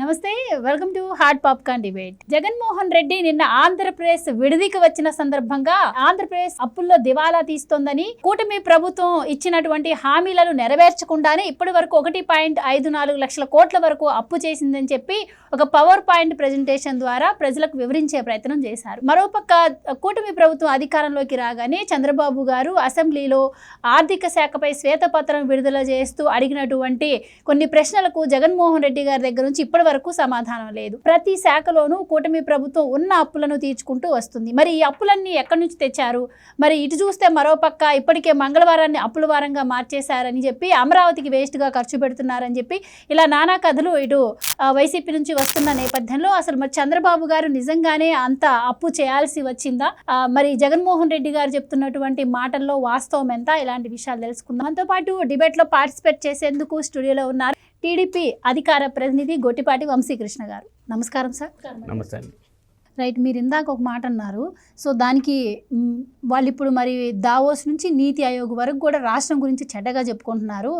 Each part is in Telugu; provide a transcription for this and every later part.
నమస్తే welcome to heart popcorn debate. Jaganmohan Reddy నిన్న ఆంధ్రప్రదేశ్ విడిదికి వచ్చిన సందర్భంగా ఆంధ్రప్రదేశ్ అప్పుల్లో దివాలా తీస్తోందని కూటమి ప్రభుత్వం ఇచ్చినటువంటి హామీలను నెరవేర్చకుండానే ఇప్పటి వరకు ఒకటి పాయింట్ ఐదు నాలుగు లక్షల కోట్ల వరకు అప్పు చేసిందని చెప్పి ఒక పవర్ పాయింట్ ప్రెజెంటేషన్ ద్వారా ప్రజలకు వివరించే ప్రయత్నం చేశారు. మరోపక్క కూటమి ప్రభుత్వం అధికారంలోకి రాగానే చంద్రబాబు గారు అసెంబ్లీలో ఆర్థిక శాఖపై శ్వేతపత్రం విడుదల చేస్తూ అడిగినటువంటి కొన్ని ప్రశ్నలకు జగన్మోహన్ రెడ్డి గారి దగ్గర నుంచి ఇప్పటి వరకు సమాధానం లేదు. ప్రతి శాఖలోనూ కూటమి ప్రభుత్వం ఉన్న అప్పులను తీర్చుకుంటూ వస్తుంది. మరి ఈ అప్పులన్నీ ఎక్కడి నుంచి తెచ్చారు? మరి ఇటు చూస్తే మరోపక్క ఇప్పటికే మంగళవారాన్ని అప్పుల వారంగా మార్చేశారని చెప్పి అమరావతికి వేస్ట్గా ఖర్చు పెడుతున్నారని చెప్పి ఇలా నానా కథలు ఇటు వైసీపీ నుంచి వస్తున్న నేపథ్యంలో అసలు మరి చంద్రబాబు గారు నిజంగానే అంత అప్పు చేయాల్సి వచ్చిందా? మరి జగన్మోహన్ రెడ్డి గారు చెప్తున్నటువంటి మాటల్లో వాస్తవం ఎంత? ఇలాంటి విషయాలు తెలుసుకుందాం. దాంతో పాటు డిబేట్లో పార్టిసిపేట్ చేసేందుకు స్టూడియోలో ఉన్నారు టీడీపీ అధికార ప్రతినిధి గొట్టిపాటి వంశీకృష్ణ గారు. నమస్కారం సార్. నమస్తే అండి. రైట్ మీరు ఇందాక ఒక మాట అన్నారు. సో దానికి వాళ్ళు ఇప్పుడు మరి దావోస్ నుంచి నీతి ఆయోగ్ వరకు కూడా రాష్ట్రం గురించి చెడ్డగా చెప్పుకుంటున్నారు.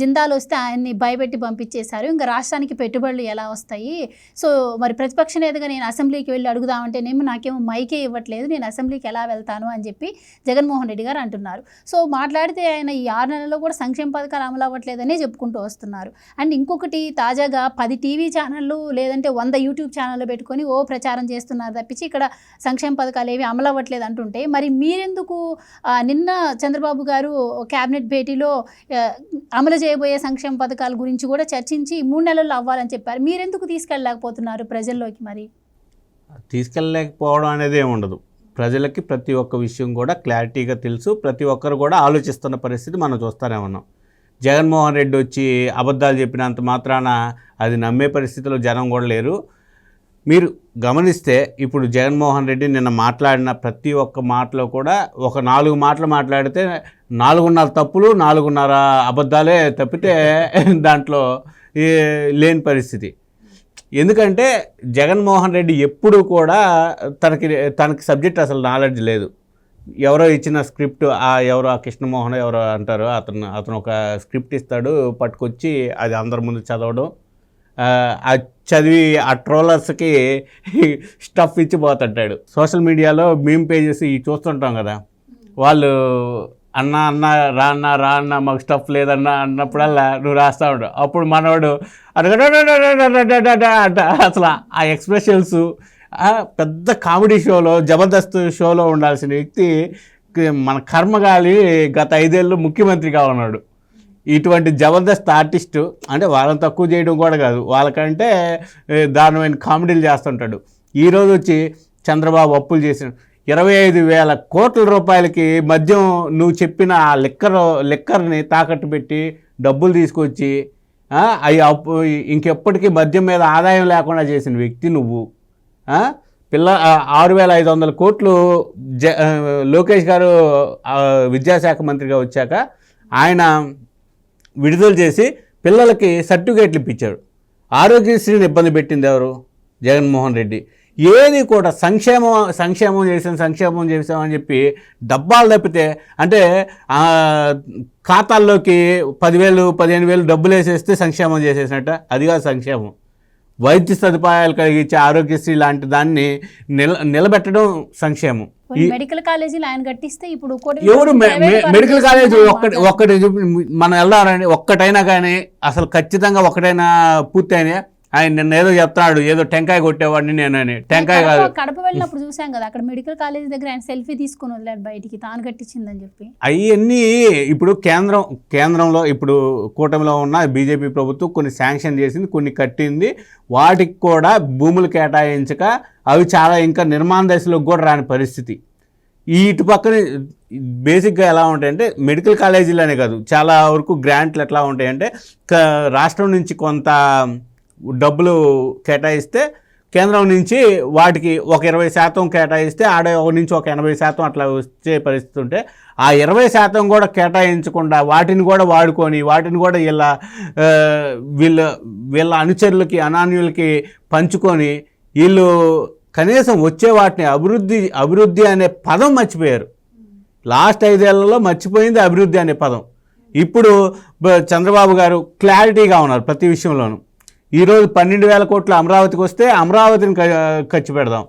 జిందాలు వస్తే ఆయన్ని భయపెట్టి పంపించేశారు. ఇంకా రాష్ట్రానికి పెట్టుబడులు ఎలా వస్తాయి? సో మరి ప్రతిపక్ష నేతగా నేను అసెంబ్లీకి వెళ్ళి అడుగుదామంటేనేమో నాకేమో మైకే ఇవ్వట్లేదు. నేను అసెంబ్లీకి ఎలా వెళ్తాను అని చెప్పి జగన్మోహన్ రెడ్డి గారు అంటున్నారు. సో మాట్లాడితే ఆయన ఈ ఆరు నెలల్లో కూడా సంక్షేమ పథకాలు అమలు అవ్వట్లేదనే చెప్పుకుంటూ వస్తున్నారు. అండ్ ఇంకొకటి తాజాగా పది టీవీ ఛానళ్ళు లేదంటే వంద యూట్యూబ్ ఛానళ్ళు పెట్టుకొని ఓ ప్రచారం చేస్తున్నారు. తప్పించి ఇక్కడ సంక్షేమ పథకాలు ఏవి అమలు అవ్వట్లేదు అంటుంటే మరి మీరెందుకు నిన్న చంద్రబాబు గారు క్యాబినెట్ భేటీలో అమలు చేయబోయే సంక్షేమ పథకాల గురించి కూడా చర్చించి మూడు నెలల్లో అవ్వాలని చెప్పారు. మీరెందుకు తీసుకెళ్ళలేకపోతున్నారు ప్రజల్లోకి మరి? తీసుకెళ్ళలేకపోవడం అనేది ఏముండదు ఉండదు. ప్రజలకి ప్రతి ఒక్క విషయం కూడా క్లారిటీగా తెలుసు. ప్రతి ఒక్కరు కూడా ఆలోచిస్తున్న పరిస్థితి మనం చూస్తూనే ఉన్నాం. జగన్మోహన్ రెడ్డి వచ్చి అబద్ధాలు చెప్పినంత మాత్రాన అది నమ్మే పరిస్థితిలో జనం కూడా లేరు. మీరు గమనిస్తే ఇప్పుడు జగన్మోహన్ రెడ్డి నిన్న మాట్లాడిన ప్రతి ఒక్క మాటలో కూడా ఒక నాలుగు మాటలు మాట్లాడితే నాలుగున్నర తప్పులు నాలుగున్నర అబద్ధాలే తప్పితే దాంట్లో లేని పరిస్థితి. ఎందుకంటే జగన్మోహన్ రెడ్డి ఎప్పుడు కూడా తనకి తనకి సబ్జెక్ట్ అసలు నాలెడ్జ్ లేదు. ఎవరో ఇచ్చిన స్క్రిప్ట్ ఆ ఎవరో ఆ కృష్ణమోహన్ ఎవరో అంటారు అతను అతను ఒక స్క్రిప్ట్ ఇస్తాడు పట్టుకొచ్చి అది అందరి ముందు చదవడం. చదివి ఆ ట్రోలర్స్కి స్టఫ్ ఇచ్చిపోతుంటాడు సోషల్ మీడియాలో మేము పేజెస్ చేసి చూస్తుంటాం కదా. వాళ్ళు అన్న అన్న రా అన్న రా అన్న మాకు స్టఫ్ లేదన్న అన్నప్పుడల్లా నువ్వు రాస్తా ఉంటావు. అప్పుడు మనవాడు అంట అసలు ఆ ఎక్స్ప్రెషన్స్ పెద్ద కామెడీ షోలో జబర్దస్త్ షోలో ఉండాల్సిన వ్యక్తి మన కర్మగాలి గత ఐదేళ్ళు ముఖ్యమంత్రిగా ఉన్నాడు. ఇటువంటి జబర్దస్త్ ఆర్టిస్టు అంటే వాళ్ళని తక్కువ చేయడం కూడా కాదు. వాళ్ళకంటే దారుణమైన కామెడీలు చేస్తుంటాడు. ఈరోజు వచ్చి చంద్రబాబు అప్పులు చేసిన ఇరవై ఐదు వేల కోట్ల రూపాయలకి మద్యం నువ్వు చెప్పిన ఆ లిక్కర్ లిక్కర్ని తాకట్టు పెట్టి డబ్బులు తీసుకొచ్చి అవి అప్పు ఇంకెప్పటికీ మద్యం మీద ఆదాయం లేకుండా చేసిన వ్యక్తి నువ్వు. పిల్ల ఆరు వేల ఐదు వందల కోట్లు జ లోకేష్ గారు విద్యాశాఖ మంత్రిగా వచ్చాక ఆయన విడుదల చేసి పిల్లలకి సర్టిఫికేట్లు ఇప్పించాడు. ఆరోగ్యశ్రీని ఇబ్బంది పెట్టింది ఎవరు? జగన్మోహన్ రెడ్డి. ఏది కూడా సంక్షేమం సంక్షేమం చేసాం సంక్షేమం చేసామని చెప్పి డబ్బాలు తప్పితే అంటే ఖాతాల్లోకి పదివేలు పదిహేను వేలు డబ్బులు వేసేస్తే సంక్షేమం చేసేసినట్ట? అది కాదు సంక్షేమం. వైద్య సదుపాయాలు కలిగించే ఆరోగ్యశ్రీ లాంటి దాన్ని నిల నిలబెట్టడం సంక్షేమం. మెడికల్ కాలేజీలు ఆయన కట్టిస్తే ఇప్పుడు ఎవరు మెడికల్ కాలేజ్ ఒక్కటి. ఒక్కటి మనం వెళ్దామని ఒక్కటైనా కానీ అసలు ఖచ్చితంగా ఒకటైనా పూర్తయినా ఆయన నిన్న ఏదో చెప్తున్నాడు ఏదో టెంకాయ కొట్టేవాడిని నేను అని. టెంకాయ కాదు. కడప- కడప వెళ్ళినప్పుడు చూసాం కదా అక్కడ మెడికల్ కాలేజ్ దగ్గర ఆయన సెల్ఫీ తీసుకొని వదిలాడు బయటికి తాను కట్టించిందని చెప్పి. అవన్నీ ఇప్పుడు కేంద్రం కేంద్రంలో ఇప్పుడు కూటమిలో ఉన్న బీజేపీ ప్రభుత్వం కొన్ని శాంక్షన్ చేసింది కొన్ని కట్టింది. వాటికి కూడా భూములు కేటాయించక అవి చాలా ఇంకా నిర్మాణ దశలోకి కూడా రాని పరిస్థితి. ఈ ఇటు పక్కన బేసిక్గా ఎలా ఉంటాయంటే మెడికల్ కాలేజీలనే కాదు చాలా వరకు గ్రాంట్లు ఎట్లా ఉంటాయంటే క- రాష్ట్రం నుంచి కొంత డబ్బులు కేటాయిస్తే కేంద్రం నుంచి వాటికి ఒక ఇరవై శాతం కేటాయిస్తే ఆడ ఒక నుంచి ఒక ఎనభై శాతం అట్లా వచ్చే పరిస్థితి ఉంటే ఆ ఇరవై శాతం కూడా కేటాయించకుండా వాటిని కూడా వాడుకొని వాటిని కూడా వీళ్ళ వీళ్ళ వీళ్ళ అనుచరులకి అనాన్యులకి పంచుకొని వీళ్ళు కనీసం వచ్చే వాటిని అభివృద్ధి అభివృద్ధి అనే పదం మర్చిపోయారు. లాస్ట్ ఐదేళ్ళలో మర్చిపోయింది అభివృద్ధి అనే పదం. ఇప్పుడు చంద్రబాబు గారు క్లారిటీగా ఉన్నారు ప్రతి విషయంలోనూ. ఈరోజు పన్నెండు వేల కోట్లు అమరావతికి వస్తే అమరావతిని ఖర్చు పెడదాం.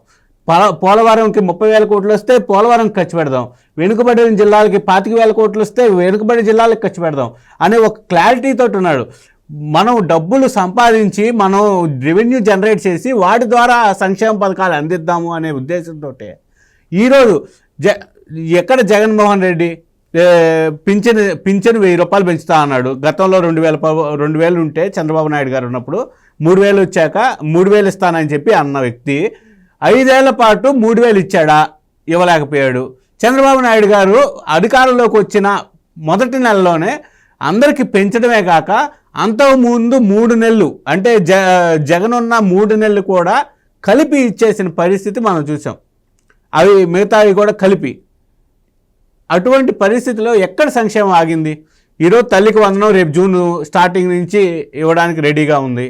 పోలవరంకి ముప్పై వేల కోట్లు వస్తే పోలవరం ఖర్చు పెడదాం. వెనుకబడిన జిల్లాలకి పాతిక వేల కోట్లు వస్తే వెనుకబడిన జిల్లాలకు ఖర్చు పెడదాం అనే ఒక క్లారిటీతో ఉన్నాడు. మనం డబ్బులు సంపాదించి మనం రెవెన్యూ జనరేట్ చేసి వాటి ద్వారా సంక్షేమ పథకాలు అందిద్దాము అనే ఉద్దేశంతో ఈరోజు జ ఎక్కడ జగన్మోహన్ రెడ్డి పింఛన్ పింఛన్ వెయ్యి రూపాయలు పెంచుతా అన్నాడు. గతంలో రెండు వేల రెండు వేలు ఉంటే చంద్రబాబు నాయుడు గారు ఉన్నప్పుడు మూడు వేలు వచ్చాక మూడు వేలు ఇస్తానని చెప్పి అన్న వ్యక్తి. ఐదేళ్ళ పాటు మూడు వేలు ఇచ్చాడా? ఇవ్వలేకపోయాడు. చంద్రబాబు నాయుడు గారు అధికారంలోకి వచ్చిన మొదటి నెలలోనే అందరికీ పెంచడమే కాక అంతకుముందు మూడు నెలలు అంటే జ జగన్ ఉన్న మూడు నెలలు కూడా కలిపి ఇచ్చేసిన పరిస్థితి మనం చూసాం. అవి మిగతావి కూడా కలిపి. అటువంటి పరిస్థితిలో ఎక్కడ సంక్షేమం ఆగింది? ఈరోజు తల్లికి వందనం రేపు జూన్ స్టార్టింగ్ నుంచి ఇవ్వడానికి రెడీగా ఉంది.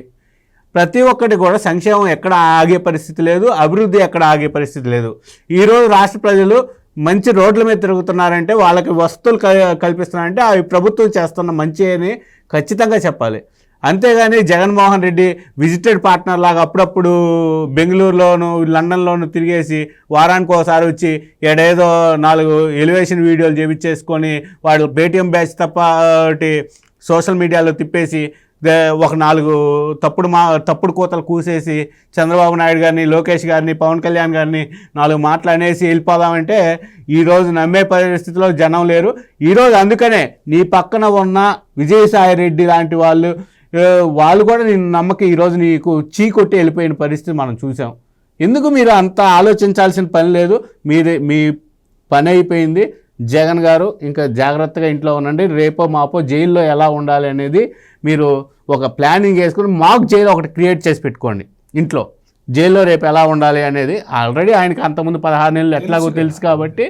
ప్రతి ఒక్కటి కూడా సంక్షేమం ఎక్కడ ఆగే పరిస్థితి లేదు అభివృద్ధి ఎక్కడ ఆగే పరిస్థితి లేదు. ఈరోజు రాష్ట్ర ప్రజలు మంచి రోడ్ల మీద తిరుగుతున్నారంటే వాళ్ళకి వస్తువులు కల్పిస్తున్నారంటే అవి ప్రభుత్వం చేస్తున్న మంచి అని ఖచ్చితంగా చెప్పాలి. అంతేగాని జగన్మోహన్ రెడ్డి విజిటెడ్ పార్ట్నర్ లాగా అప్పుడప్పుడు బెంగళూరులోను లండన్లోను తిరిగేసి వారానికి ఒకసారి వచ్చి ఏడేదో నాలుగు ఎలివేషన్ వీడియోలు చేపించేసుకొని వాడు పేటిఎం బ్యాచ్ తప్ప సోషల్ మీడియాలో తిప్పేసి ఒక నాలుగు తప్పుడు మా తప్పుడు కూతలు కూసేసి చంద్రబాబు నాయుడు గారిని లోకేష్ గారిని పవన్ కళ్యాణ్ గారిని నాలుగు మాటలు అనేసి వెళ్ళిపోదామంటే ఈరోజు నమ్మే పరిస్థితిలో జనం లేరు. ఈరోజు అందుకనే నీ పక్కన ఉన్న విజయసాయి రెడ్డి లాంటి వాళ్ళు వాళ్ళు కూడా నేను నమ్మక ఈరోజు నీకు చీ కొట్టి వెళ్ళిపోయిన పరిస్థితి మనం చూసాం. ఎందుకు మీరు అంత ఆలోచించాల్సిన పని లేదు? మీరే మీ పని అయిపోయింది. జగన్ గారు ఇంకా జాగ్రత్తగా ఇంట్లో ఉండండి. రేపో మాపో జైల్లో ఎలా ఉండాలి అనేది మీరు ఒక ప్లానింగ్ వేసుకుని మాకు జైలు ఒకటి క్రియేట్ చేసి పెట్టుకోండి ఇంట్లో. జైల్లో రేపు ఎలా ఉండాలి అనేది ఆల్రెడీ ఆయనకి అంతకుముందు పదహారు నెలలు ఎట్లాగో తెలుసు కాబట్టి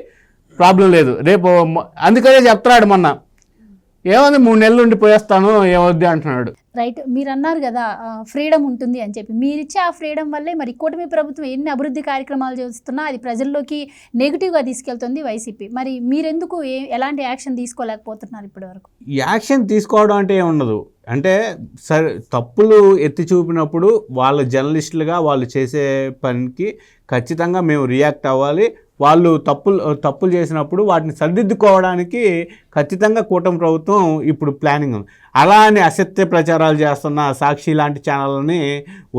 ప్రాబ్లం లేదు. రేపు అందుకనే చెప్తున్నాడు మొన్న. ఏముంది మూడు నెలలు ఉండి పోయేస్తాను ఏమొద్ది అంటున్నాడు. రైట్ మీరు అన్నారు కదా ఫ్రీడమ్ ఉంటుంది అని చెప్పి. మీరు ఇచ్చే ఆ ఫ్రీడమ్ వల్లే మరి కూటమి ప్రభుత్వం ఎన్ని అభివృద్ధి కార్యక్రమాలు చేస్తున్నా అది ప్రజల్లోకి నెగిటివ్గా తీసుకెళ్తుంది వైసీపీ. మరి మీరెందుకు ఏ ఎలాంటి యాక్షన్ తీసుకోలేకపోతున్నారు ఇప్పటి వరకు యాక్షన్ తీసుకోవడం అంటే ఏం ఉండదు అంటే సరే తప్పులు ఎత్తి చూపినప్పుడు వాళ్ళ జర్నలిస్టులుగా వాళ్ళు చేసే పనికి ఖచ్చితంగా మేము రియాక్ట్ అవ్వాలి. వాళ్ళు తప్పులు తప్పులు చేసినప్పుడు వాటిని సరిదిద్దుకోవడానికి ఖచ్చితంగా కూటమి ప్రభుత్వం ఇప్పుడు ప్లానింగ్ ఉంది. అలా అని అసత్య ప్రచారాలు చేస్తున్న సాక్షి లాంటి ఛానళ్ళని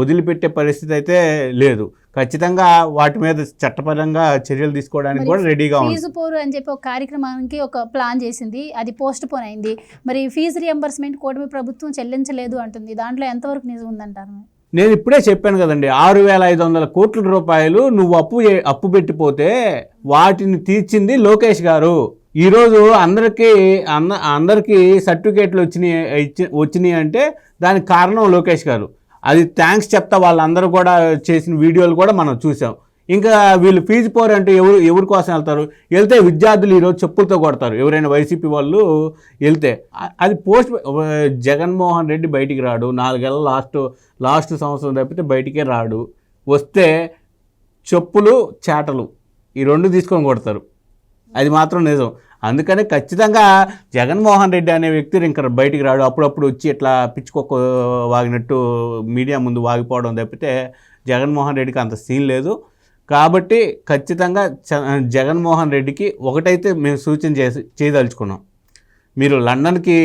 వదిలిపెట్టే పరిస్థితి అయితే లేదు. ఖచ్చితంగా వాటి మీద చట్టపరంగా చర్యలు తీసుకోవడానికి కూడా రెడీగా ఉంది. ఫీజు పోరు అని చెప్పి ఒక కార్యక్రమానికి ఒక ప్లాన్ చేసింది. అది పోస్ట్ పోన్ అయింది. మరి ఫీజు రియంబర్స్మెంట్ కూటమి ప్రభుత్వం చెల్లించలేదు అంటుంది. దాంట్లో ఎంతవరకు నిజం ఉందంటారు? నేను ఇప్పుడే చెప్పాను కదండి ఆరు వేల ఐదు వందల కోట్ల రూపాయలు నువ్వు అప్పు అప్పు పెట్టిపోతే వాటిని తీర్చింది లోకేష్ గారు. ఈరోజు అందరికీ అంద అందరికీ సర్టిఫికేట్లు వచ్చినాయి వచ్చినాయి అంటే దానికి కారణం లోకేష్ గారు. అది థ్యాంక్స్ చెప్తా వాళ్ళందరూ కూడా చేసిన వీడియోలు కూడా మనం చూసాం. ఇంకా వీళ్ళు ఫీజు పోరు అంటే ఎవరు ఎవరి కోసం వెళ్తారు? వెళ్తే విద్యార్థులు ఈరోజు చెప్పులతో కొడతారు. ఎవరైనా వైసీపీ వాళ్ళు వెళ్తే. అది పోస్ట్ జగన్మోహన్ రెడ్డి బయటికి రాడు. నాలుగేళ్ళ లాస్ట్ లాస్ట్ సంవత్సరం తప్పితే బయటికే రాడు. వస్తే చెప్పులు చేటలు ఈ రెండు తీసుకొని కొడతారు. అది మాత్రం నిజం. అందుకని ఖచ్చితంగా జగన్మోహన్ రెడ్డి అనే వ్యక్తి ఇంకా బయటికి రాడు. అప్పుడప్పుడు వచ్చి ఇట్లా పిచ్చుకొక్క వాగినట్టు మీడియా ముందు వాగిపోవడం తప్పితే జగన్మోహన్ రెడ్డికి అంత సీన్ లేదు. కాబట్టి ఖచ్చితంగా చ- జగన్మోహన్ రెడ్డికి ఒకటైతే మేము సూచన చేసి చేయదలుచుకున్నాం. మీరు లండన్కి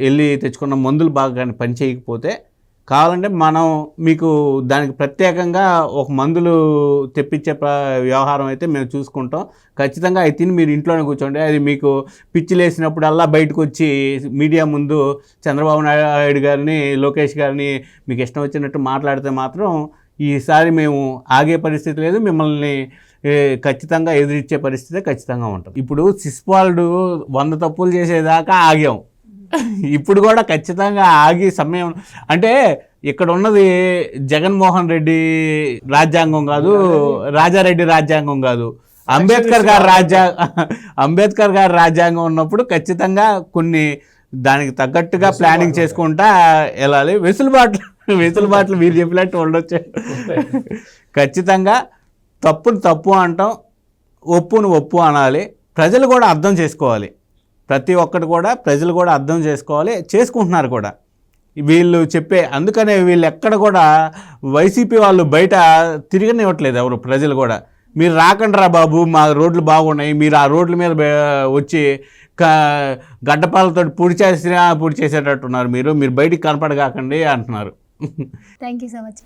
వెళ్ళి తెచ్చుకున్న మందులు బాగా కానీ పని చేయకపోతే కావాలంటే మనం మీకు దానికి ప్రత్యేకంగా ఒక మందులు తెప్పించే వ్యవహారం అయితే మేము చూసుకుంటాం. ఖచ్చితంగా అవి తిని మీరు ఇంట్లోనే కూర్చోండి. అది మీకు పిచ్చి లేసినప్పుడల్లా బయటకు వచ్చి మీడియా ముందు చంద్రబాబు నాయుడు గారిని లోకేష్ గారిని మీకు ఇష్టం వచ్చినట్టు మాట్లాడితే మాత్రం ఈసారి మేము ఆగే పరిస్థితి లేదు. మిమ్మల్ని ఖచ్చితంగా ఎదిరించే పరిస్థితి ఖచ్చితంగా ఉంటుంది ఇప్పుడు సిస్పాల్డ్ వంద తప్పులు చేసేదాకా ఆగాం. ఇప్పుడు కూడా ఖచ్చితంగా ఆగి సమయం అంటే ఇక్కడ ఉన్నది జగన్మోహన్ రెడ్డి రాజ్యాంగం కాదు రాజారెడ్డి రాజ్యాంగం కాదు. అంబేద్కర్ గారి రాజ్యా అంబేద్కర్ గారి రాజ్యాంగం ఉన్నప్పుడు ఖచ్చితంగా కొన్ని దానికి తగ్గట్టుగా ప్లానింగ్ చేసుకుంటా వెళ్ళాలి. వెసులుబాట్లు వెసులుబాట్లు మీరు చెప్పినట్టు ఉండొచ్చు. ఖచ్చితంగా తప్పును తప్పు అంటాం ఒప్పును ఒప్పు అనాలి. ప్రజలు కూడా అర్థం చేసుకోవాలి. ప్రతి ఒక్కటి కూడా ప్రజలు కూడా అర్థం చేసుకోవాలి చేసుకుంటున్నారు కూడా. వీళ్ళు చెప్పే అందుకనే వీళ్ళు ఎక్కడ కూడా వైసీపీ వాళ్ళు బయట తిరగనివ్వట్లేదు ఎవరు ప్రజలు కూడా. మీరు రాకండి రా బాబు మా రోడ్లు బాగున్నాయి మీరు ఆ రోడ్ల మీద వచ్చి క గడ్డపాలతో పూడి చేసినా పూడి చేసేటట్టున్నారు మీరు మీరు బయటికి కనపడగాకండి అంటున్నారు. Thank you so much